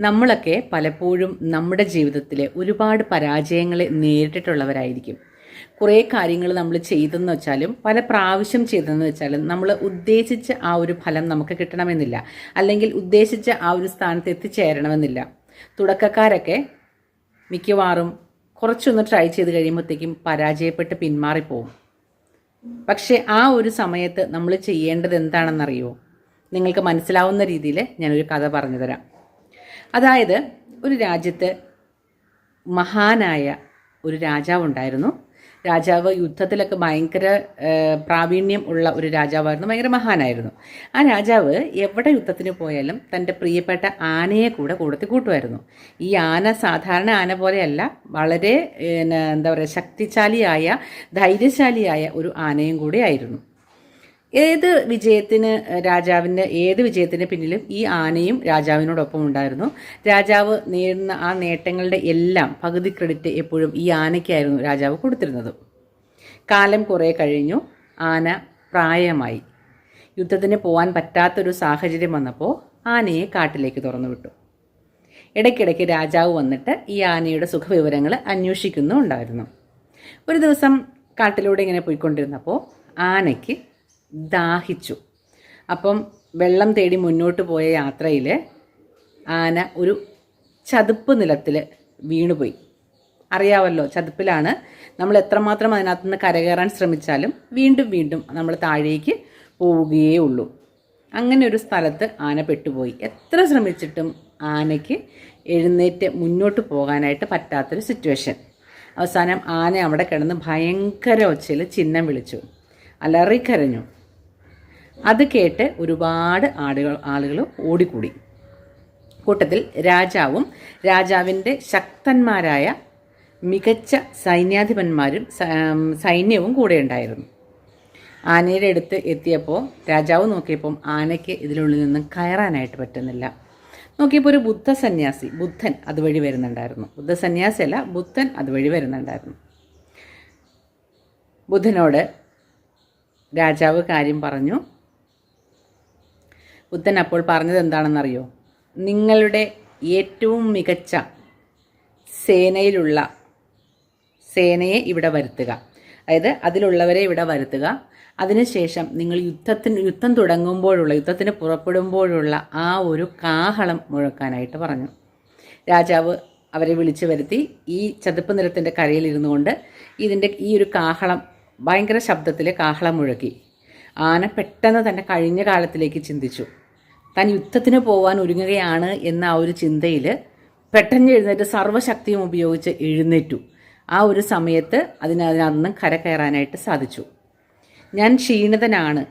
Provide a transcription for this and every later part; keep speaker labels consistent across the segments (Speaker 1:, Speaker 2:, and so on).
Speaker 1: നമ്മളൊക്കെ പലപ്പോഴും നമ്മുടെ ജീവിതത്തിൽ ഒരുപാട് പരാജയങ്ങളെ നേരിട്ടിട്ടുള്ളവരായിരിക്കും. കുറേ കാര്യങ്ങൾ നമ്മൾ ചെയ്തെന്ന് വെച്ചാലും പല പ്രാവശ്യം ചെയ്തെന്ന് വെച്ചാലും നമ്മൾ ഉദ്ദേശിച്ച ആ ഒരു ഫലം നമുക്ക് കിട്ടണമെന്നില്ല. അല്ലെങ്കിൽ ഉദ്ദേശിച്ച ആ ഒരു സ്ഥാനത്ത് എത്തിച്ചേരണമെന്നില്ല. തുടക്കക്കാരൊക്കെ മിക്കവാറും കുറച്ചൊന്ന് ട്രൈ ചെയ്ത് കഴിയുമ്പോഴത്തേക്കും പരാജയപ്പെട്ട് പിന്മാറിപ്പോവും. പക്ഷേ ആ ഒരു സമയത്ത് നമ്മൾ ചെയ്യേണ്ടത് എന്താണെന്നറിയോ? നിങ്ങൾക്ക് മനസ്സിലാവുന്ന രീതിയിൽ ഞാനൊരു കഥ പറഞ്ഞു തരാം. അതായത് ഒരു രാജ്യത്ത് മഹാനായ ഒരു രാജാവ് ഉണ്ടായിരുന്നു. രാജാവ് യുദ്ധത്തിലൊക്കെ ഭയങ്കര പ്രാവീണ്യം ഉള്ള ഒരു രാജാവായിരുന്നു. ഭയങ്കര മഹാനായിരുന്നു. ആ രാജാവ് എവിടെ യുദ്ധത്തിന് പോയാലും തന്റെ പ്രിയപ്പെട്ട ആനയെ കൂടെ കൂടത്തി കൂട്ടുമായിരുന്നു. ഈ ആന സാധാരണ ആന പോലെയല്ല വളരെ എന്താ പറയുക ശക്തിശാലിയായ ധൈര്യശാലിയായ ഒരു ആനയും കൂടെ ആയിരുന്നു. ഏത് വിജയത്തിന് രാജാവിന്റെ ഏത് വിജയത്തിന് പിന്നിലും ഈ ആനയും രാജാവിനോടൊപ്പം ഉണ്ടായിരുന്നു. രാജാവ് നേടുന്ന ആ നേട്ടങ്ങളുടെ എല്ലാം പകുതി ക്രെഡിറ്റ് എപ്പോഴും ഈ ആനയ്ക്കായിരുന്നു രാജാവ് കൊടുത്തിരുന്നത്. കാലം കുറേ കഴിഞ്ഞു. ആന പ്രായമായി. യുദ്ധത്തിന് പോകാൻ പറ്റാത്തൊരു സാഹചര്യം വന്നപ്പോൾ ആനയെ കാട്ടിലേക്ക് തുറന്നു വിട്ടു. ഇടയ്ക്കിടയ്ക്ക് രാജാവ് വന്നിട്ട് ഈ ആനയുടെ സുഖവിവരങ്ങൾ അന്വേഷിക്കുന്നുണ്ടായിരുന്നു. ഒരു ദിവസം കാട്ടിലൂടെ ഇങ്ങനെ പോയിക്കൊണ്ടിരുന്നപ്പോൾ ആനയ്ക്ക് ദാഹിച്ചു. അപ്പം വെള്ളം തേടി മുന്നോട്ട് പോയ യാത്രയിൽ ആന ഒരു ചതുപ്പ് നിലത്തിൽ വീണുപോയി. അറിയാവല്ലോ ചതുപ്പിലാണ്. നമ്മൾ എത്രമാത്രം അതിനകത്ത് നിന്ന് കരകയറാൻ ശ്രമിച്ചാലും വീണ്ടും വീണ്ടും നമ്മൾ താഴേക്ക് പോവുകയേ ഉള്ളൂ. അങ്ങനെ ഒരു സ്ഥലത്ത് ആന പെട്ടുപോയി. എത്ര ശ്രമിച്ചിട്ടും ആനയ്ക്ക് എഴുന്നേറ്റ് മുന്നോട്ട് പോകാനായിട്ട് പറ്റാത്തൊരു സിറ്റുവേഷൻ അവസാനം ആന അവിടെ കിടന്ന് ഭയങ്കര ഒച്ചയിൽ ചിഹ്നം വിളിച്ചു. അലറിക്കരഞ്ഞു. അത് കേട്ട് ഒരുപാട് ആടുകൾ ആളുകൾ ഓടിക്കൂടി. കൂട്ടത്തിൽ രാജാവും രാജാവിന്റെ ശക്തന്മാരായ മികച്ച സൈന്യാധിപന്മാരും സൈന്യവും കൂടെ ഉണ്ടായിരുന്നു. ആനയുടെ അടുത്ത് എത്തിയപ്പോൾ രാജാവ് നോക്കിയപ്പം ആനയ്ക്ക് ഇതിനുള്ളിൽ നിന്നും കയറാനായിട്ട് പറ്റുന്നില്ല. നോക്കിയപ്പോൾ ഒരു ബുദ്ധ സന്യാസി ബുദ്ധൻ അതുവഴി വരുന്നുണ്ടായിരുന്നു. ബുദ്ധ സന്യാസിയല്ല ബുദ്ധൻ അതുവഴി വരുന്നുണ്ടായിരുന്നു. ബുദ്ധനോട് രാജാവ് കാര്യം പറഞ്ഞു ബുദ്ധൻ അപ്പോൾ പറഞ്ഞത് എന്താണെന്നറിയോ? നിങ്ങളുടെ ഏറ്റവും മികച്ച സേനയിലുള്ള സേനയെ ഇവിടെ വരുത്തുക. അതായത് അതിലുള്ളവരെ ഇവിടെ വരുത്തുക. അതിനുശേഷം നിങ്ങൾ യുദ്ധത്തിന് യുദ്ധം തുടങ്ങുമ്പോഴുള്ള യുദ്ധത്തിന് പുറപ്പെടുമ്പോഴുള്ള ആ ഒരു കാഹളം മുഴക്കാനായിട്ട് പറഞ്ഞു. രാജാവ് അവരെ വിളിച്ചു വരുത്തി ഈ ചതുപ്പ് നിരത്തിന്റെ കരയിലിരുന്നു കൊണ്ട് ഇതിന്റെ ഈ ഒരു കാഹളം ഭയങ്കര ശബ്ദത്തിൽ കാഹളം മുഴക്കി. ആന പെട്ടെന്ന് തന്നെ കഴിഞ്ഞ കാലത്തിലേക്ക് ചിന്തിച്ചു. താൻ യുദ്ധത്തിന് പോകാൻ ഒരുങ്ങുകയാണ് എന്ന ആ ഒരു ചിന്തയിൽ പെട്ടെന്ന് എഴുന്നേറ്റ് സർവശക്തിയും ഉപയോഗിച്ച് എഴുന്നേറ്റു. ആ ഒരു സമയത്ത് അതിന് അതിനന്ന് കര കയറാനായിട്ട് സാധിച്ചു. ഞാൻ ക്ഷീണിതനാണ്.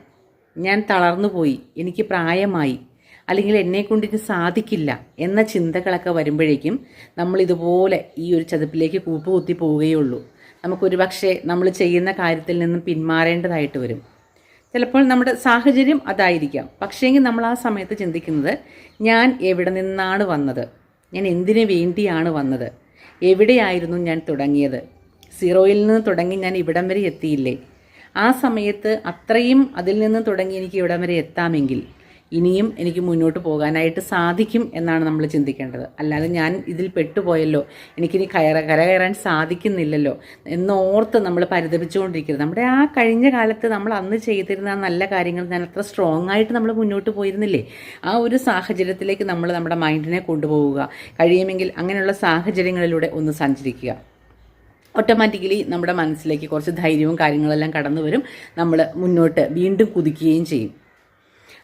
Speaker 1: ഞാൻ തളർന്നു പോയി. എനിക്ക് പ്രായമായി. അല്ലെങ്കിൽ എന്നെക്കൊണ്ട് ഇത് സാധിക്കില്ല എന്ന ചിന്തകളൊക്കെ വരുമ്പോഴേക്കും നമ്മൾ ഇതുപോലെ ഈ ഒരു ചതുപ്പിലേക്ക് കൂപ്പുകുത്തി പോവുകയുള്ളൂ. നമുക്കൊരു പക്ഷേ നമ്മൾ ചെയ്യുന്ന കാര്യത്തിൽ നിന്നും പിന്മാറേണ്ടതായിട്ട് വരും. ചിലപ്പോൾ നമ്മുടെ സാഹചര്യം അതായിരിക്കാം. പക്ഷേങ്കിൽ നമ്മൾ ആ സമയത്ത് ചിന്തിക്കുന്നത് ഞാൻ എവിടെ നിന്നാണ് വന്നത്? ഞാൻ എന്തിനു വേണ്ടിയാണ് വന്നത്? എവിടെയായിരുന്നു ഞാൻ തുടങ്ങിയത്? സീറോയിൽ നിന്ന് തുടങ്ങി ഞാൻ ഇവിടം വരെ എത്തിയില്ലേ? ആ സമയത്ത് അത്രയും അതിൽ നിന്ന് തുടങ്ങി എനിക്ക് ഇവിടം വരെ എത്താമെങ്കിൽ ഇനിയും എനിക്ക് മുന്നോട്ട് പോകാനായിട്ട് സാധിക്കും എന്നാണ് നമ്മൾ ചിന്തിക്കേണ്ടത്. അല്ലാതെ ഞാൻ ഇതിൽ പെട്ടുപോയല്ലോ. എനിക്കിനി കയറ കരകയറാൻ സാധിക്കുന്നില്ലല്ലോ എന്നോർത്ത് നമ്മൾ പരിതപിച്ചുകൊണ്ടിരിക്കരുത്. നമ്മുടെ ആ കഴിഞ്ഞ കാലത്ത് നമ്മൾ അന്ന് ചെയ്തിരുന്ന നല്ല കാര്യങ്ങൾ ഞാൻ അത്ര സ്ട്രോങ് ആയിട്ട് നമ്മൾ മുന്നോട്ട് പോയിരുന്നില്ലേ? ആ ഒരു സാഹചര്യത്തിലേക്ക് നമ്മൾ നമ്മുടെ മൈൻഡിനെ കൊണ്ടുപോവുക. കഴിയുമെങ്കിൽ അങ്ങനെയുള്ള സാഹചര്യങ്ങളിലൂടെ ഒന്ന് സഞ്ചരിക്കുക. ഓട്ടോമാറ്റിക്കലി നമ്മുടെ മനസ്സിലേക്ക് കുറച്ച് ധൈര്യവും കാര്യങ്ങളെല്ലാം കടന്നു വരും നമ്മൾ മുന്നോട്ട് വീണ്ടും കുതിക്കുകയും ചെയ്യും.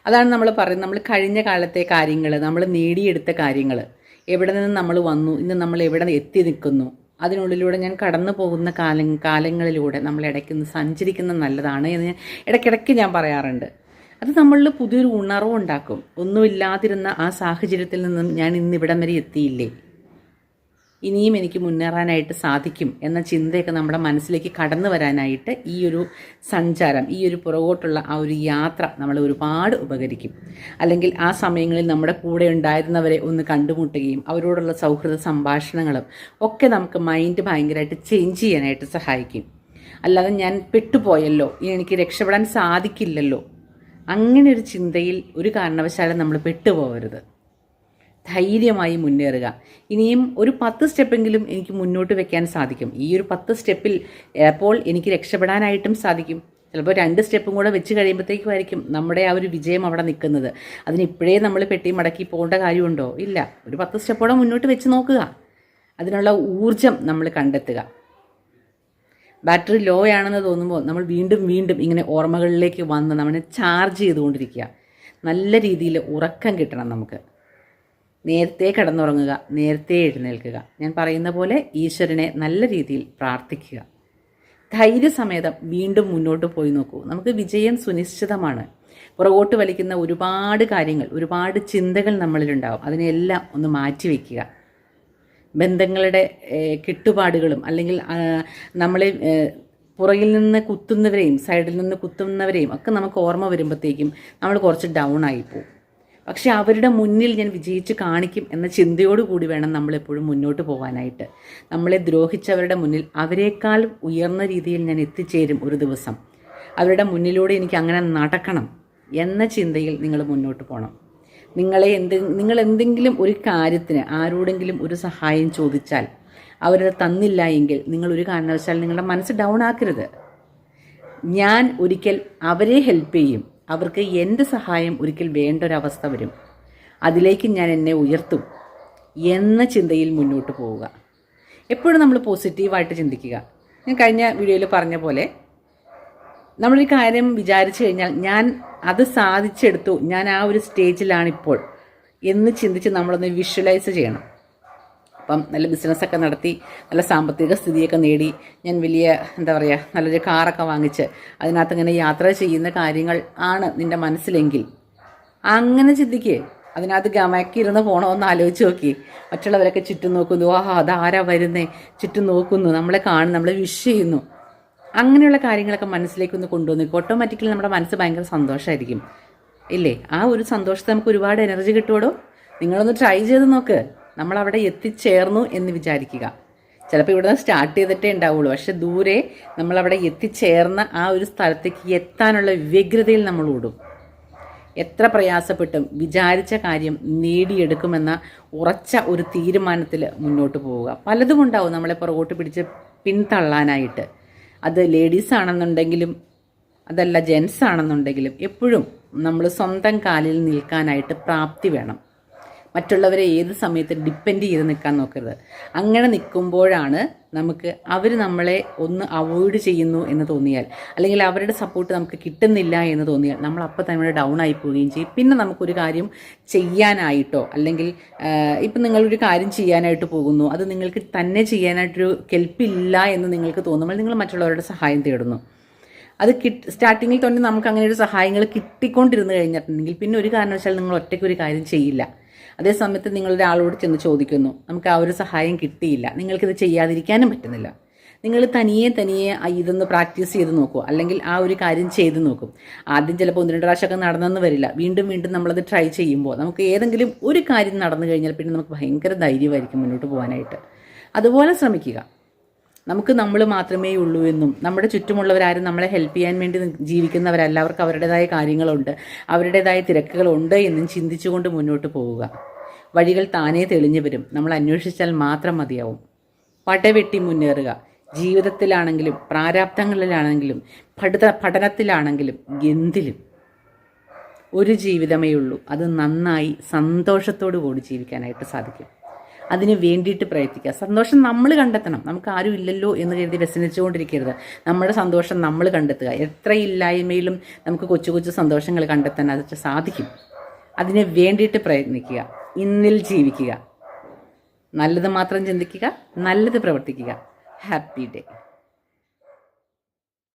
Speaker 1: അതാണ് നമ്മൾ പറയുന്നത്. നമ്മൾ കഴിഞ്ഞ കാലത്തെ കാര്യങ്ങൾ നമ്മൾ നേടിയെടുത്ത കാര്യങ്ങൾ എവിടെ നിന്ന് നമ്മൾ വന്നു ഇന്ന് നമ്മൾ എവിടെ എത്തി നിൽക്കുന്നു അതിനുള്ളിലൂടെ ഞാൻ കടന്നു പോകുന്ന കാല കാലങ്ങളിലൂടെ നമ്മൾ ഇടയ്ക്ക് സഞ്ചരിക്കുന്നത് നല്ലതാണ് എന്ന് ഞാൻ ഇടയ്ക്കിടയ്ക്ക് ഞാൻ പറയാറുണ്ട്. അത് നമ്മളിൽ പുതിയൊരു ഉണർവ് ഉണ്ടാക്കും. ഒന്നുമില്ലാതിരുന്ന ആ സാഹചര്യത്തിൽ നിന്നും ഞാൻ ഇന്ന് ഇവിടം വരെ എത്തിയില്ലേ? ഇനിയും എനിക്ക് മുന്നേറാനായിട്ട് സാധിക്കും എന്ന ചിന്തയൊക്കെ നമ്മുടെ മനസ്സിലേക്ക് കടന്നു വരാനായിട്ട് ഈ ഒരു സഞ്ചാരം ഈ ഒരു പുറകോട്ടുള്ള ആ ഒരു യാത്ര നമ്മളെ ഒരുപാട് ഉപകരിക്കും. അല്ലെങ്കിൽ ആ സമയങ്ങളിൽ നമ്മുടെ കൂടെ ഉണ്ടായിരുന്നവരെ ഒന്ന് കണ്ടുമുട്ടുകയും അവരോടുള്ള സൗഹൃദ സംഭാഷണങ്ങളും ഒക്കെ നമുക്ക് മൈൻഡ് ഭയങ്കരമായിട്ട് ചേഞ്ച് ചെയ്യാനായിട്ട് സഹായിക്കും. അല്ലാതെ ഞാൻ പെട്ടുപോയല്ലോ ഇനി എനിക്ക് രക്ഷപ്പെടാൻ സാധിക്കില്ലല്ലോ. അങ്ങനെ ഒരു ചിന്തയിൽ ഒരു കാരണവശാലും നമ്മൾ പെട്ടുപോകരുത്. ധൈര്യമായി മുന്നേറുക. ഇനിയും ഒരു പത്ത് സ്റ്റെപ്പെങ്കിലും എനിക്ക് മുന്നോട്ട് വെക്കാൻ സാധിക്കും. ഈ ഒരു പത്ത് സ്റ്റെപ്പിൽ അപ്പോൾ എനിക്ക് രക്ഷപ്പെടാനായിട്ടും സാധിക്കും. ചിലപ്പോൾ രണ്ട് സ്റ്റെപ്പും കൂടെ വെച്ച് കഴിയുമ്പോഴത്തേക്കുമായിരിക്കും നമ്മുടെ ആ ഒരു വിജയം അവിടെ നിൽക്കുന്നത്. അതിന് ഇപ്പോഴേ നമ്മൾ പെട്ടി മടക്കി പോകേണ്ട കാര്യമുണ്ടോ? ഇല്ല. ഒരു പത്ത് സ്റ്റെപ്പോടെ മുന്നോട്ട് വെച്ച് നോക്കുക. അതിനുള്ള ഊർജം നമ്മൾ കണ്ടെത്തുക. ബാറ്ററി ലോ ആണെന്ന് തോന്നുമ്പോൾ നമ്മൾ വീണ്ടും വീണ്ടും ഇങ്ങനെ ഓർമ്മകളിലേക്ക് വന്ന് നമ്മളെ ചാർജ് ചെയ്തുകൊണ്ടിരിക്കുക. നല്ല രീതിയിൽ ഉറക്കം കിട്ടണം നമുക്ക്. നേരത്തെ കിടന്നുറങ്ങുക നേരത്തെ എഴുന്നേൽക്കുക. ഞാൻ പറയുന്ന പോലെ ഈശ്വരനെ നല്ല രീതിയിൽ പ്രാർത്ഥിക്കുക. ധൈര്യസമേതം വീണ്ടും മുന്നോട്ട് പോയി നോക്കൂ. നമുക്ക് വിജയം സുനിശ്ചിതമാണ്. പുറകോട്ട് വലിക്കുന്ന ഒരുപാട് കാര്യങ്ങൾ ഒരുപാട് ചിന്തകൾ നമ്മളിലുണ്ടാവും. അതിനെല്ലാം ഒന്ന് മാറ്റിവെക്കുക ബന്ധങ്ങളുടെ കെട്ടുപാടുകളും അല്ലെങ്കിൽ നമ്മളെ പുറകിൽ നിന്ന് കുത്തുന്നവരെയും സൈഡിൽ നിന്ന് കുത്തുന്നവരെയും ഒക്കെ നമുക്ക് ഓർമ്മ വരുമ്പോഴത്തേക്കും നമ്മൾ കുറച്ച് ഡൗൺ ആയിപ്പോവും പക്ഷെ അവരുടെ മുന്നിൽ ഞാൻ വിജയിച്ച് കാണിക്കും എന്ന ചിന്തയോടുകൂടി വേണം നമ്മളെപ്പോഴും മുന്നോട്ട് പോകാനായിട്ട് നമ്മളെ ദ്രോഹിച്ചവരുടെ മുന്നിൽ അവരെക്കാൾ ഉയർന്ന രീതിയിൽ ഞാൻ എത്തിച്ചേരും ഒരു ദിവസം. അവരുടെ മുന്നിലൂടെ എനിക്ക് അങ്ങനെ നടക്കണം എന്ന ചിന്തയിൽ നിങ്ങൾ മുന്നോട്ട് പോകണം നിങ്ങളെ എന്ത് നിങ്ങൾ എന്തെങ്കിലും ഒരു കാര്യത്തിന് ആരോടെങ്കിലും ഒരു സഹായം ചോദിച്ചാൽ അവരത് തന്നില്ല എങ്കിൽ നിങ്ങൾ ഒരു കാരണവശാൽ നിങ്ങളുടെ മനസ്സ് ഡൗൺ ആക്കരുത്. ഞാൻ ഒരിക്കൽ അവരെ ഹെൽപ്പ് ചെയ്യും. അവർക്ക് എന്റെ സഹായം ഒരിക്കൽ വേണ്ട ഒരവസ്ഥ വരും. അതിലേക്ക് ഞാൻ എന്നെ ഉയർത്തും എന്ന ചിന്തയിൽ മുന്നോട്ട് പോവുക. എപ്പോഴും നമ്മൾ പോസിറ്റീവായിട്ട് ചിന്തിക്കുക. ഞാൻ കഴിഞ്ഞ വീഡിയോയിൽ പറഞ്ഞ പോലെ നമ്മളൊരു കാര്യം വിചാരിച്ചു കഴിഞ്ഞാൽ ഞാൻ അത് സാധിച്ചെടുത്തു. ഞാൻ ആ ഒരു സ്റ്റേജിലാണിപ്പോൾ എന്ന് ചിന്തിച്ച് നമ്മളൊന്ന് വിഷ്വലൈസ് ചെയ്യണം. അപ്പം നല്ല ബിസിനസ്സൊക്കെ നടത്തി നല്ല സാമ്പത്തിക സ്ഥിതിയൊക്കെ നേടി ഞാൻ വലിയ എന്താ പറയുക നല്ലൊരു കാറൊക്കെ വാങ്ങിച്ച് അതിനകത്ത് ഇങ്ങനെ യാത്ര ചെയ്യുന്ന കാര്യങ്ങൾ ആണ് നിന്റെ മനസ്സിലെങ്കിൽ. അങ്ങനെ ചിന്തിക്കേ. അതിനകത്ത് ഗമക്കിരുന്ന് പോകണമെന്ന് ആലോചിച്ച് നോക്കി. മറ്റുള്ളവരൊക്കെ ചുറ്റും നോക്കുന്നു. ആ അതാരാ വരുന്നേ? ചുറ്റും നോക്കുന്നു. നമ്മളെ കാണുന്നു നമ്മളെ വിഷ് ചെയ്യുന്നു. അങ്ങനെയുള്ള കാര്യങ്ങളൊക്കെ മനസ്സിലേക്ക് ഒന്ന് കൊണ്ടുവന്നു ഓട്ടോമാറ്റിക്കലി നമ്മുടെ മനസ്സ് ഭയങ്കര സന്തോഷമായിരിക്കും ഇല്ലേ? ആ ഒരു സന്തോഷത്തെ നമുക്ക് ഒരുപാട് എനർജി കിട്ടുമോ നിങ്ങളൊന്ന് ട്രൈ ചെയ്ത് നോക്ക്. നമ്മൾ അവിടെ എത്തിച്ചേർന്നു എന്ന് വിചാരിക്കുക. ചിലപ്പോൾ ഇവിടെ നിന്ന് സ്റ്റാർട്ട് ചെയ്തിട്ടേ ഉണ്ടാവുള്ളൂ. പക്ഷെ ദൂരെ നമ്മളവിടെ എത്തിച്ചേർന്ന ആ ഒരു സ്ഥലത്തേക്ക് എത്താനുള്ള വ്യഗ്രതയിൽ നമ്മൾ ഓടും. എത്ര പ്രയാസപ്പെട്ടും വിചാരിച്ച കാര്യം നേടിയെടുക്കുമെന്ന ഉറച്ച ഒരു തീരുമാനത്തിൽ മുന്നോട്ട് പോവുക. പലതും ഉണ്ടാവും നമ്മളെ പുറകോട്ട് പിടിച്ച് പിന്തള്ളാനായിട്ട്. അത് ലേഡീസ് ആണെന്നുണ്ടെങ്കിലും അതല്ല ജെൻസ് ആണെന്നുണ്ടെങ്കിലും എപ്പോഴും നമ്മൾ സ്വന്തം കാലിൽ നിൽക്കാനായിട്ട് പ്രാപ്തി വേണം. മറ്റുള്ളവരെ ഏത് സമയത്ത് ഡിപ്പെൻഡ് ചെയ്ത് നിൽക്കാൻ നോക്കരുത്. അങ്ങനെ നിൽക്കുമ്പോഴാണ് നമുക്ക് അവർ നമ്മളെ ഒന്ന് അവോയ്ഡ് ചെയ്യുന്നു എന്ന് തോന്നിയാൽ അല്ലെങ്കിൽ അവരുടെ സപ്പോർട്ട് നമുക്ക് കിട്ടുന്നില്ല എന്ന് തോന്നിയാൽ നമ്മൾ അപ്പോൾ തന്നെ ഡൗൺ ആയി പോവുകയും ചെയ്യും. പിന്നെ നമുക്കൊരു കാര്യം ചെയ്യാനായിട്ടോ അല്ലെങ്കിൽ ഇപ്പം നിങ്ങളൊരു കാര്യം ചെയ്യാനായിട്ട് പോകുന്നു അത് നിങ്ങൾക്ക് തന്നെ ചെയ്യാനായിട്ടൊരു കെൽപ്പില്ല എന്ന് നിങ്ങൾക്ക് തോന്നുമ്പോൾ നിങ്ങൾ മറ്റുള്ളവരുടെ സഹായം തേടുന്നു. അത് കിട്ട് സ്റ്റാർട്ടിങ്ങിൽ തന്നെ നമുക്ക് അങ്ങനെ ഒരു സഹായങ്ങൾ കിട്ടിക്കൊണ്ടിരുന്നു കഴിഞ്ഞിട്ടുണ്ടെങ്കിൽ പിന്നെ ഒരു കാരണവശാലും നിങ്ങൾ ഒറ്റയ്ക്ക് ഒരു കാര്യം ചെയ്യില്ല. അതേ സമയത്ത് നിങ്ങൾ ഒരാളോട് ചെന്ന് ചോദിക്കുന്നു. നമുക്ക് ആ ഒരു സഹായം കിട്ടിയില്ല. നിങ്ങൾക്കിത് ചെയ്യാതിരിക്കാനും പറ്റുന്നില്ല. നിങ്ങൾ തനിയെ തനിയെ ഇതൊന്ന് പ്രാക്ടീസ് ചെയ്ത് നോക്കൂ. അല്ലെങ്കിൽ ആ ഒരു കാര്യം ചെയ്ത് നോക്കും. ആദ്യം ചിലപ്പോൾ ഒന്ന് രണ്ട് പ്രാവശ്യമൊക്കെ നടന്നെന്ന് വരില്ല. വീണ്ടും വീണ്ടും നമ്മളത് ട്രൈ ചെയ്യുമ്പോൾ നമുക്ക് ഏതെങ്കിലും ഒരു കാര്യം നടന്നു കഴിഞ്ഞാൽ പിന്നെ നമുക്ക് ഭയങ്കര ധൈര്യമായിരിക്കും മുന്നോട്ട് പോകാനായിട്ട്. അതുപോലെ ശ്രമിക്കുക. നമുക്ക് നമ്മൾ മാത്രമേ ഉള്ളൂ എന്നും. നമ്മുടെ ചുറ്റുമുള്ളവരാരും നമ്മളെ ഹെൽപ്പ് ചെയ്യാൻ വേണ്ടി ജീവിക്കുന്നവരല്ല. അവർക്ക് അവരുടേതായ കാര്യങ്ങളുണ്ട്. അവരുടേതായ തിരക്കുകളുണ്ട് എന്നും ചിന്തിച്ചുകൊണ്ട് മുന്നോട്ട് പോവുക. വഴികൾ താനേ തെളിഞ്ഞു വരും. നമ്മൾ അന്വേഷിച്ചാൽ മാത്രം മതിയാവും. പടവെട്ടി മുന്നേറുക. ജീവിതത്തിലാണെങ്കിലും പ്രാരാബ്ദങ്ങളിലാണെങ്കിലും പഠിത പഠനത്തിലാണെങ്കിലും എന്തിലും. ഒരു ജീവിതമേ ഉള്ളൂ. അത് നന്നായി സന്തോഷത്തോടു കൂടി ജീവിക്കാനായിട്ട് സാധിക്കും. അതിന് വേണ്ടിയിട്ട് പ്രയത്നിക്കുക. സന്തോഷം നമ്മൾ കണ്ടെത്തണം. നമുക്ക് ആരും ഇല്ലല്ലോ എന്ന് കരുതി വ്യസനിച്ചുകൊണ്ടിരിക്കരുത്. നമ്മുടെ സന്തോഷം നമ്മൾ കണ്ടെത്തുക. എത്ര ഇല്ലായ്മയിലും നമുക്ക് കൊച്ചു കൊച്ചു സന്തോഷങ്ങൾ കണ്ടെത്താൻ അത് സാധിക്കും. അതിന് വേണ്ടിയിട്ട് പ്രയത്നിക്കുക. ഇന്നിൽ ജീവിക്കുക. നല്ലത് മാത്രം ചിന്തിക്കുക. നല്ലത് പ്രവർത്തിക്കുക. Happy day